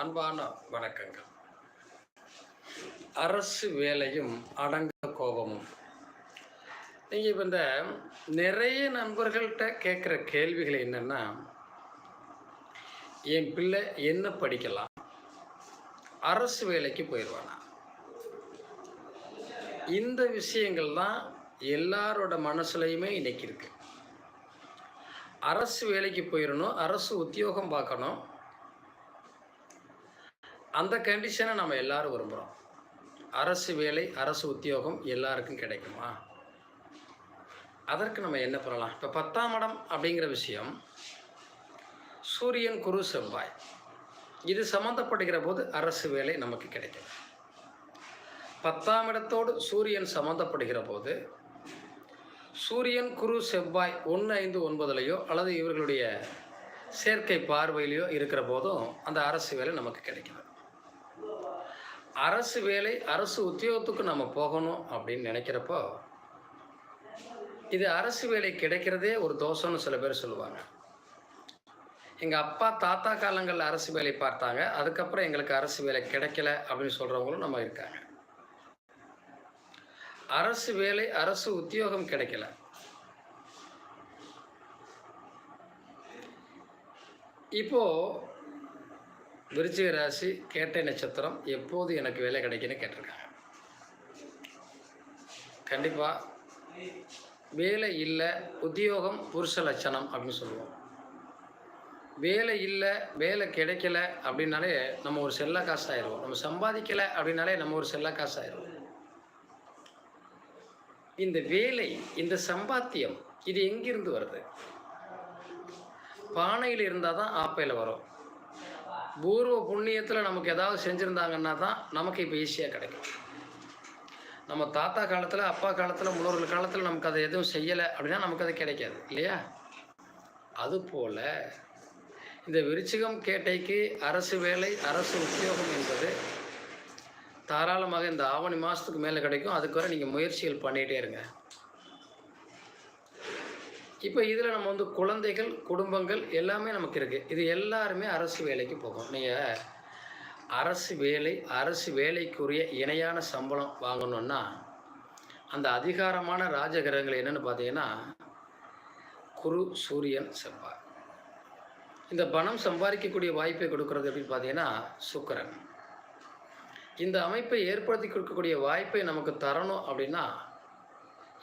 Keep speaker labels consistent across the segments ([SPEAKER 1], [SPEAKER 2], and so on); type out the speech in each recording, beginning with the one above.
[SPEAKER 1] அன்பான வணக்கங்கள். அரசு வேலையும் அடங்க கோபமும். நீங்கள் இப்போ இந்த நிறைய நண்பர்கள்ட்ட கேட்குற கேள்விகள் என்னென்னா என் பிள்ளை என்ன படிக்கலாம்? அரசு வேலைக்கு போயிடுவானா இந்த விஷயங்கள் தான் எல்லாரோட மனசுலையுமே இன்னைக்கு இருக்கு. அரசு வேலைக்கு போயிடணும் அரசு உத்தியோகம் பார்க்கணும் அந்த கண்டிஷனை நம்ம எல்லாரும் விரும்புகிறோம் அரசு வேலை அரசு உத்தியோகம் எல்லாருக்கும் கிடைக்குமா? அதற்கு நம்ம என்ன பண்ணலாம்? இப்போ பத்தாம் இடம் அப்படிங்கிற விஷயம் சூரியன் குரு செவ்வாய். இது சம்மந்தப்படுகிற போது அரசு வேலை நமக்கு கிடைக்கும். பத்தாம் இடத்தோடு சூரியன் சம்மந்தப்படுகிற போது சூரியன் குரு செவ்வாய் ஒன்று ஐந்து ஒன்பதுலையோ அல்லது இவர்களுடைய சேர்க்கை பார்வையிலையோ இருக்கிற போதும் அந்த அரசு வேலை நமக்கு கிடைக்குது. அரசு வேலை அரசு உத்தியோகத்துக்கு நம்ம போகணும் அப்படின்னு நினைக்கிறப்போ இது அரசு வேலை கிடைக்கிறதே ஒரு தோஷம்னு சில பேர் சொல்லுவாங்க. எங்கள் அப்பா தாத்தா காலங்களில் அரசு வேலை பார்த்தாங்க. அதுக்கப்புறம் எங்களுக்கு அரசு வேலை கிடைக்கல அப்படின்னு சொல்கிறவங்களும் நம்ம இருக்காங்க. அரசு வேலை அரசு உத்தியோகம் கிடைக்கல. இப்போது விருச்சிக ராசி கேட்டை நட்சத்திரம் எப்போது எனக்கு வேலை கிடைக்குன்னு கேட்டிருக்காங்க. கண்டிப்பாக வேலை இல்லை உத்தியோகம் புருஷ லட்சணம் அப்படின்னு சொல்லுவோம். வேலை இல்லை வேலை கிடைக்கல அப்படின்னாலே நம்ம ஒரு செல்ல காசு ஆயிடுவோம் நம்ம சம்பாதிக்கலை அப்படின்னாலே நம்ம ஒரு செல்ல காசு ஆயிடுவோம் இந்த வேலை இந்த சம்பாத்தியம் இது எங்கிருந்து வருது? பானையில் இருந்தால் தான் ஆப்பையில் வரும். பூர்வ புண்ணியத்தில் நமக்கு ஏதாவது செஞ்சுருந்தாங்கன்னா தான் நமக்கு இப்போ ஈஸியாக கிடைக்கும். நம்ம தாத்தா காலத்தில் அப்பா காலத்தில் முன்னோர்கள் காலத்தில் நமக்கு அதை எதுவும் செய்யலை அப்படின்னா நமக்கு அது கிடைக்காது இல்லையா? அதுபோல் இந்த விருச்சிகம் கேட்டைக்கு அரசு வேலை அரசு உத்தியோகம் என்பது தாராளமாக இந்த ஆவணி மாதத்துக்கு மேலே கிடைக்கும். அதுக்கு வரை நீங்கள் முயற்சிகள் பண்ணிகிட்டே இருங்க. இப்போ இதில் நம்ம வந்து குழந்தைகள் குடும்பங்கள் எல்லாமே நமக்கு இருக்குது இது எல்லாருமே அரசு வேலைக்கு போகும். நீங்கள் அரசு வேலை அரசு வேலைக்குரிய இணையான சம்பளம் வாங்கணுன்னா அந்த அதிகாரமான ராஜகிரகங்கள் என்னென்னு பார்த்தீங்கன்னா குரு சூரியன் செவ்வாய். இந்த பணம் சம்பாதிக்கக்கூடிய வாய்ப்பை கொடுக்கறது அப்படின்னு பார்த்தீங்கன்னா சுக்கரன். இந்த அமைப்பை ஏற்படுத்தி கொடுக்கக்கூடிய வாய்ப்பை நமக்கு தரணும் அப்படின்னா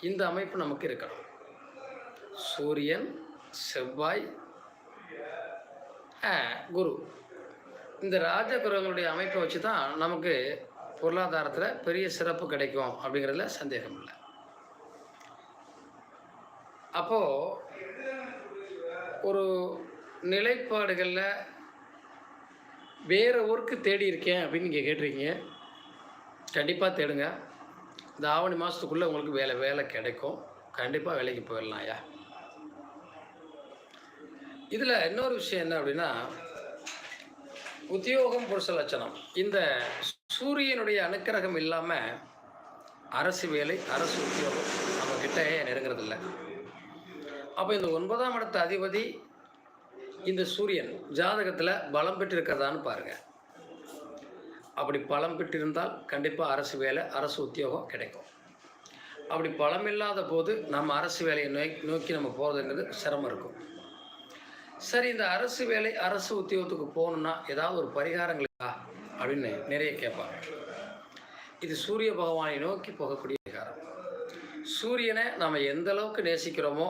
[SPEAKER 1] இந்த அமைப்பு நமக்கு இருக்கணும். சூரியன் செவ்வாய் குரு. இந்த ராஜ குருவங்களுடைய அமைப்பை வச்சு தான் நமக்கு பொருளாதாரத்தில் பெரிய சிறப்பு கிடைக்கும் அப்படிங்கிறதுல சந்தேகம் இல்லை. அப்போது ஒரு நிலைப்பாடுகளில் வேறு ஊருக்கு தேடி இருக்கேன் அப்படின்னு நீங்கள் கேட்டிருக்கீங்க. கண்டிப்பாக தேடுங்க. இந்த ஆவணி மாதத்துக்குள்ளே உங்களுக்கு வேலை வேலை கிடைக்கும். கண்டிப்பாக வேலைக்கு போயிடலாம் ஐயா. இதில் இன்னொரு விஷயம் என்ன அப்படின்னா உத்தியோகம் புருஷ லட்சணம். இந்த சூரியனுடைய அனுக்கிரகம் இல்லாமல் அரசு வேலை அரசு உத்தியோகம் நம்ம கிட்ட நெருங்கிறதில்ல அப்போ இந்த ஒன்பதாம் இடத்த அதிபதி இந்த சூரியன் ஜாதகத்தில் பலம் பெற்றிருக்கிறதான்னு பாருங்கள் அப்படி பலம் பெற்றிருந்தால் கண்டிப்பாக அரசு வேலை அரசு உத்தியோகம் கிடைக்கும். அப்படி பலம் இல்லாத போது நம்ம அரசு வேலையை நோக்கி நோக்கி நம்ம போகிறதுங்கிறது சிரமம் இருக்கும். சரி இந்த அரசு வேலை அரசு உத்தியோகத்துக்கு போகணுன்னா ஏதாவது ஒரு பரிகாரங்கள் அப்படின்னு நிறைய கேட்பாங்க. இது சூரிய பகவானை நோக்கி போகக்கூடிய பரிகாரம். சூரியனை நம்ம எந்த அளவுக்கு நேசிக்கிறோமோ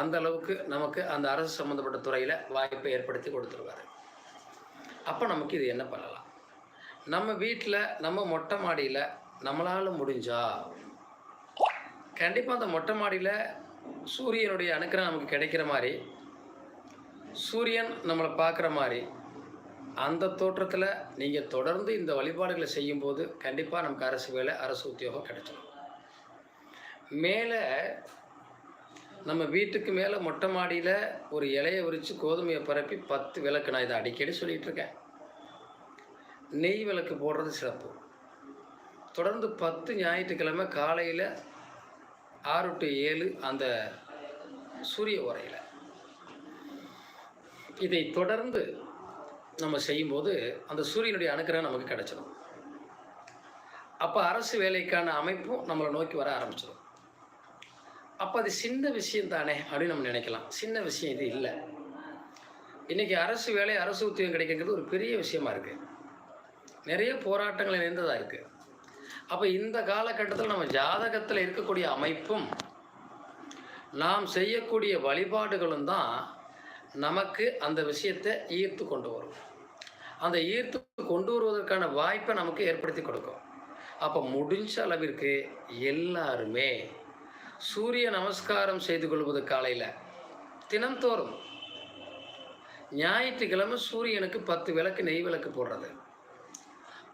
[SPEAKER 1] அந்த அளவுக்கு நமக்கு அந்த அரசு சம்மந்தப்பட்ட துறையில் வாய்ப்பை ஏற்படுத்தி கொடுத்துருவாரு. அப்போ நமக்கு இது என்ன பண்ணலாம்? நம்ம வீட்டில் நம்ம மொட்டை மாடியில் நம்மளால் முடிஞ்சா கண்டிப்பாக அந்த மொட்டை மாடியில் சூரியனுடைய அணுக்கிற நமக்கு கிடைக்கிற மாதிரி சூரியன் நம்மளை பார்க்குற மாதிரி அந்த தோற்றத்தில் நீங்கள் தொடர்ந்து இந்த வழிபாடுகளை செய்யும்போது கண்டிப்பாக நமக்கு அரசு வேலை அரசு உத்தியோகம் கிடைச்சிடும். மேலே நம்ம வீட்டுக்கு மேலே மொட்டை மாடியில் ஒரு இலையை விரித்து கோதுமையை பரப்பி பத்து விளக்கு. நான் இதை அடிக்கடி சொல்லிகிட்டு இருக்கேன் நெய் விளக்கு போடுறது சிறப்பு. தொடர்ந்து பத்து ஞாயிற்றுக்கிழமை காலையில் ஆறு டு ஏழு அந்த சூரிய உரையில். இதை தொடர்ந்து நம்ம செய்யும்போது அந்த சூரியனுடைய அனுக்கிரகம் நமக்கு கிடைச்சிடும் அப்போ அரசு வேலைக்கான அமைப்பும் நம்மளை நோக்கி வர ஆரம்பிச்சிடும் அப்போ அது சின்ன விஷயம் தானே அப்படின்னு நம்ம நினைக்கலாம். சின்ன விஷயம் இது இல்லை. இன்றைக்கி அரசு வேலை அரசு உத்தியோகம் கிடைக்கிறது ஒரு பெரிய விஷயமா இருக்குது நிறைய போராட்டங்கள் நிறைந்ததாக இருக்குது அப்போ இந்த காலகட்டத்தில் நம்ம ஜாதகத்தில் இருக்கக்கூடிய அமைப்பும் நாம் செய்யக்கூடிய வழிபாடுகளும் தான் நமக்கு அந்த விஷயத்தை ஈர்த்து கொண்டு வரும். அந்த ஈர்த்து கொண்டு வருவதற்கான வாய்ப்பை நமக்கு ஏற்படுத்தி கொடுக்கும். அப்போ முடிஞ்ச அளவிற்கு எல்லாருமே சூரிய நமஸ்காரம் செய்து கொள்வது காலையில் தினந்தோறும் ஞாயிற்றுக்கிழமை சூரியனுக்கு பத்து விளக்கு நெய் விளக்கு போடுறது.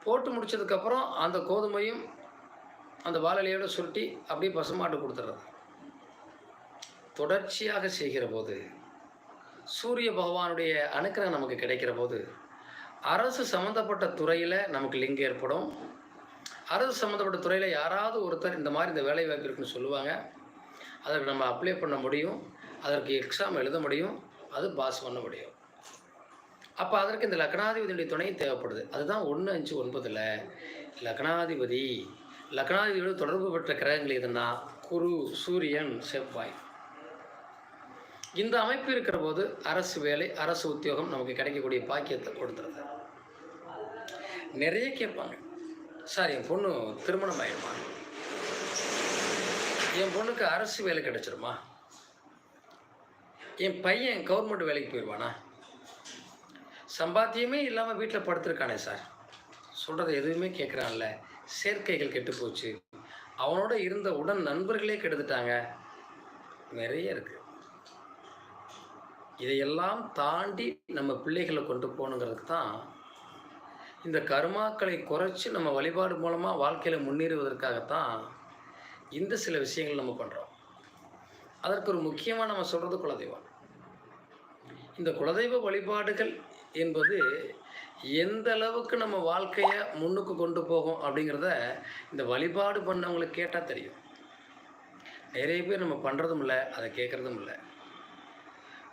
[SPEAKER 1] போட்டு முடிச்சதுக்கப்புறம் அந்த கோதுமையும் அந்த வாழலையோடு சுருட்டி அப்படியே பசுமாட்டு கொடுத்துறது. தொடர்ச்சியாக செய்கிற போது சூரிய பகவானுடைய அனுக்கிரகம் நமக்கு கிடைக்கிற போது அரசு சம்மந்தப்பட்ட துறையில் நமக்கு லிங்க் ஏற்படும். அரசு சம்மந்தப்பட்ட துறையில் யாராவது ஒருத்தர் இந்த மாதிரி இந்த வேலை வாய்ப்பு இருக்குன்னு சொல்லுவாங்க. அதற்கு நம்ம அப்ளை பண்ண முடியும். அதற்கு எக்ஸாம் எழுத முடியும். அது பாஸ் பண்ண முடியும். அப்போ அதற்கு இந்த லக்னாதிபதியுடைய துணையும் தேவைப்படுது. அதுதான் ஒன்று அஞ்சு ஒன்பதில் லக்னாதிபதி. லக்னாதிபதியோடு தொடர்பு பெற்ற கிரகங்கள் எதுனா குரு சூரியன் செவ்வாய். இந்த அமைப்பு இருக்கிற போது அரசு வேலை அரசு உத்தியோகம் நமக்கு கிடைக்கக்கூடிய பாக்கியத்தை கொடுத்துருது. நிறைய கேட்பாங்க. சார் என் பொண்ணு திருமணம் ஆயிடுமா? என் பொண்ணுக்கு அரசு வேலை கிடைச்சிருமா? என் பையன் கவர்மெண்ட் வேலைக்கு போயிடுவானா சம்பாத்தியமே இல்லாமல் வீட்டில் படுத்திருக்கானே சார். சொல்கிறத எதுவுமே கேட்குறான்ல சேர்க்கைகள் கெட்டு போச்சு. அவனோட இருந்த உடன் நண்பர்களே கெடுத்துட்டாங்க. நிறைய இருக்குது இதையெல்லாம் தாண்டி நம்ம பிள்ளைகளை கொண்டு போகணுங்கிறதுக்கு தான் இந்த கர்மாக்களை குறைச்சி நம்ம வழிபாடு மூலமாக வாழ்க்கையில் முன்னேறுவதற்காகத்தான் இந்த சில விஷயங்கள் நம்ம பண்ணுறோம் அதற்கு ஒரு முக்கியமாக நம்ம சொல்கிறது குலதெய்வம். இந்த குலதெய்வ வழிபாடுகள் என்பது எந்த அளவுக்கு நம்ம வாழ்க்கையை முன்னுக்கு கொண்டு போகும் அப்படிங்கிறத இந்த வழிபாடு பண்ணவங்களுக்கு கேட்டால் தெரியும். நிறைய பேர் நம்ம பண்ணுறதும் இல்லை அதை கேட்குறதும் இல்லை.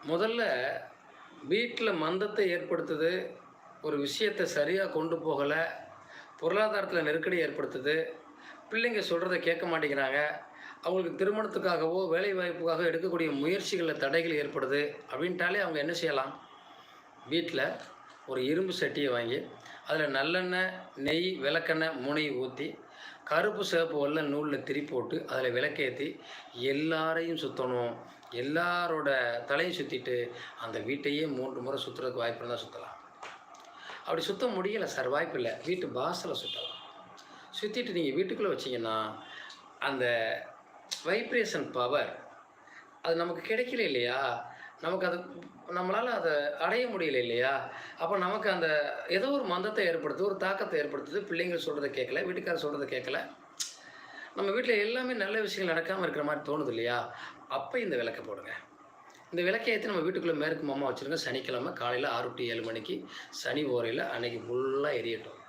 [SPEAKER 1] முதல்ல வீட்டில் மந்தத்தை ஏற்படுத்துது ஒரு விஷயத்தை சரியாக கொண்டு போகலை பொருளாதாரத்தில் நெருக்கடி ஏற்படுத்துது பிள்ளைங்க சொல்கிறத கேட்க மாட்டேங்கிறாங்க அவங்களுக்கு திருமணத்துக்காகவோ வேலை வாய்ப்புக்காக எடுக்கக்கூடிய முயற்சிகளில் தடைகள் ஏற்படுது அப்படின்ட்டாலே அவங்க என்ன செய்யலாம்? வீட்டில் ஒரு இரும்பு சட்டியை வாங்கி அதில் நல்லெண்ணெய் நெய் விளக்கெண்ணெய் முனையை ஊற்றி கருப்பு சிவப்பு வெள்ளை நூலில் திரி போட்டு அதில் விளக்கேற்றி எல்லாரையும் சுற்றணும் எல்லாரோட தலையும் சுற்றிட்டு அந்த வீட்டையே மூன்று முறை சுற்றுறதுக்கு வாய்ப்பு இருந்தால் சுற்றலாம் அப்படி சுற்ற முடியலை சார் வாய்ப்பு இல்லை. வீட்டு வாசலை சுற்றலாம் சுற்றிட்டு நீங்கள் வீட்டுக்குள்ளே வச்சிங்கன்னா அந்த வைப்ரேஷன் பவர் அது நமக்கு கிடைக்கல இல்லையா? நமக்கு அது நம்மளால் அதை அடைய முடியல இல்லையா? அப்போ நமக்கு அந்த ஏதோ ஒரு மந்தத்தை ஏற்படுத்துது ஒரு தாக்கத்தை ஏற்படுத்துது. பிள்ளைங்க சொல்கிறத கேட்கல வீட்டுக்காரர் சொல்கிறத கேட்கல. நம்ம வீட்டில் எல்லாமே நல்ல விஷயங்கள் நடக்காமல் இருக்கிற மாதிரி தோணுது இல்லையா? அப்போ இந்த விளக்கை போடுங்க. இந்த விளக்கை ஏற்றி நம்ம வீட்டுக்குள்ளே மேற்கு மாமா வச்சுருங்க சனிக்கிழமை காலையில் ஆறு டு ஏழு மணிக்கு சனி ஓரையில் அன்னைக்கு ஃபுல்லாக எரியட்டும்.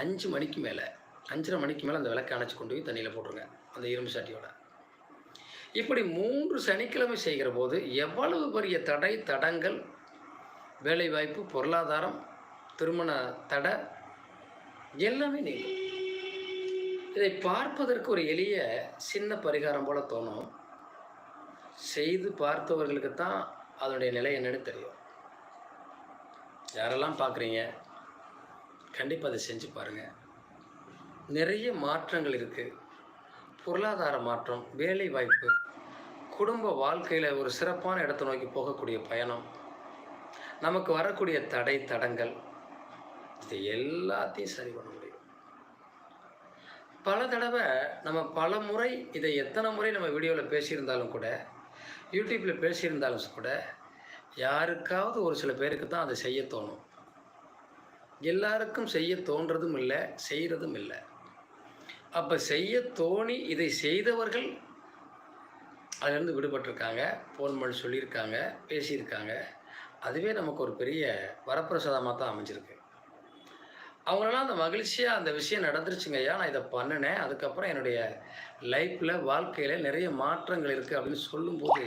[SPEAKER 1] அஞ்சு மணிக்கு மேலே அஞ்சரை மணிக்கு மேலே அந்த விளக்கை அணைச்சி கொண்டு போய் தண்ணியில் போட்டுருங்க அந்த இரும்பு சட்டியோட. இப்படி மூன்று சனிக்கிழமை செய்கிற போது எவ்வளவு பெரிய தடை தடங்கள் வேலைவாய்ப்பு பொருளாதாரம் திருமண தடை எல்லாமே நீங்கும். இதை பார்ப்பதற்கு ஒரு எளிய சின்ன பரிகாரம் போல தோணும். செய்து பார்த்தவர்களுக்கு தான் அதனுடைய நிலை என்னன்னு தெரியும். யாரெல்லாம் பார்க்குறீங்க கண்டிப்பாக அதை செஞ்சு பாருங்கள் நிறைய மாற்றங்கள் இருக்குது பொருளாதார மாற்றம் வேலை வாய்ப்பு குடும்ப வாழ்க்கையில் ஒரு சிறப்பான இடத்தை நோக்கி போகக்கூடிய பயணம் நமக்கு வரக்கூடிய தடை தடங்கள் இது எல்லாத்தையும் சரி பண்ண முடியும். பல தடவை நம்ம பல முறை இதை எத்தனை முறை நம்ம வீடியோவில் பேசியிருந்தாலும் கூட யூடியூப்பில் பேசியிருந்தாலும் கூட யாருக்காவது ஒரு சில பேருக்கு தான் அதை செய்ய தோணும். எல்லாருக்கும் செய்ய தோன்றதும் இல்லை செய்கிறதும் இல்லை. அப்போ செய்ய தோணி இதை செய்தவர்கள் அதுலேருந்து விடுபட்டிருக்காங்க ஃபோன் பண்ணி சொல்லியிருக்காங்க பேசியிருக்காங்க. அதுவே நமக்கு ஒரு பெரிய வரப்பிரசாதமாக தான் அமைஞ்சிருக்கு. அவங்களெல்லாம் அந்த மகிழ்ச்சியாக அந்த விஷயம் நடந்துருச்சுங்க ஐயா. நான் இதை பண்ணினேன். அதுக்கப்புறம் என்னுடைய லைஃப்பில் வாழ்க்கையில் நிறைய மாற்றங்கள் இருக்குது அப்படின்னு சொல்லும்போது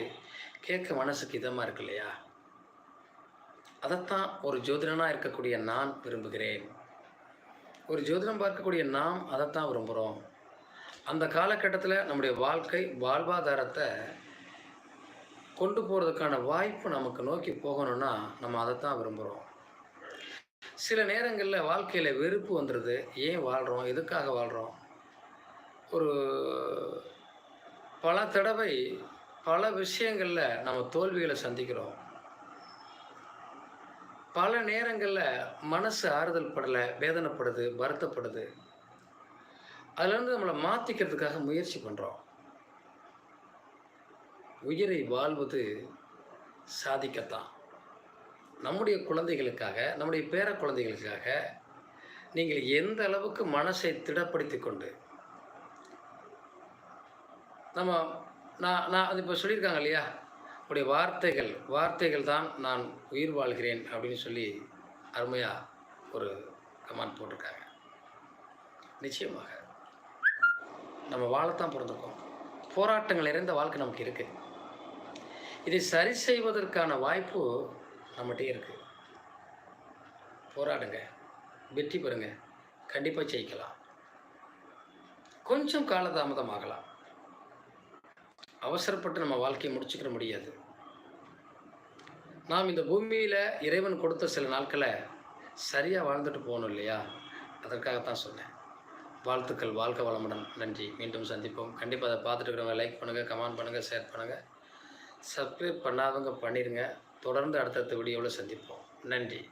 [SPEAKER 1] கேட்க மனசுக்கு இதமாக இருக்கு இல்லையா? அதைத்தான் ஒரு ஜோதிடனாக இருக்கக்கூடிய நான் விரும்புகிறேன். ஒரு ஜோதிடம் பார்க்கக்கூடிய நாம் அதைத்தான் விரும்புகிறோம் அந்த காலகட்டத்தில் நம்முடைய வாழ்க்கை வாழ்வாதாரத்தை கொண்டு போகிறதுக்கான வாய்ப்பு நமக்கு நோக்கி போகணும்னா நம்ம அதைத்தான் விரும்புகிறோம் சில நேரங்களில் வாழ்க்கையில் வெறுப்பு வந்துடுது ஏன் வாழ்கிறோம் எதுக்காக வாழ்கிறோம் ஒரு பல தடவை பல விஷயங்களில் நம்ம தோல்விகளை சந்திக்கிறோம். பல நேரங்களில் மனசு ஆறுதல் படலை வேதனைப்படுது வருத்தப்படுது. அதுலேருந்து நம்மளை மாற்றிக்கிறதுக்காக முயற்சி பண்ணுறோம் உயிரை வாழ்வது சாதிக்கத்தான். நம்முடைய குழந்தைகளுக்காக நம்முடைய பேர குழந்தைகளுக்காக நீங்கள் எந்த அளவுக்கு மனசை திடப்படுத்தி கொண்டு நம்ம நான் நான் அது இப்போ சொல்லியிருக்காங்க இல்லையா? உடைய வார்த்தைகள் வார்த்தைகள் தான் நான் உயிர் வாழ்கிறேன் அப்படின்னு சொல்லி அருமையாக ஒரு கமாண்ட் போட்டிருக்காங்க. நிச்சயமாக நம்ம வாழத்தான் பிறந்திருக்கோம். போராட்டங்கள் நிறைந்த வாழ்க்கை நமக்கு இருக்குது இதை சரி செய்வதற்கான வாய்ப்பு நம்மகிட்டே இருக்குது போராடுங்க. வெற்றி பெறுங்க. கண்டிப்பாக ஜெயிக்கலாம். கொஞ்சம் காலதாமதம் ஆகலாம். அவசரப்பட்டு நம்ம வாழ்க்கையை முடிச்சுக்கிற முடியாது. நாம் இந்த பூமியில் இறைவன் கொடுத்த சில நாட்களை சரியாக வாழ்ந்துட்டு போகணும் இல்லையா? அதற்காகத்தான் சொன்னேன். வாழ்த்துக்கள். வாழ்க வளமுடன். நன்றி. மீண்டும் சந்திப்போம். கண்டிப்பாக அதை பார்த்துட்டு இருக்கிறவங்க லைக் பண்ணுங்கள் கமெண்ட் பண்ணுங்கள் ஷேர் பண்ணுங்கள் சப்ஸ்கிரைப் பண்ணாதவங்க பண்ணிடுங்க தொடர்ந்து அடுத்தடுத்த வீடியோவில் சந்திப்போம். நன்றி.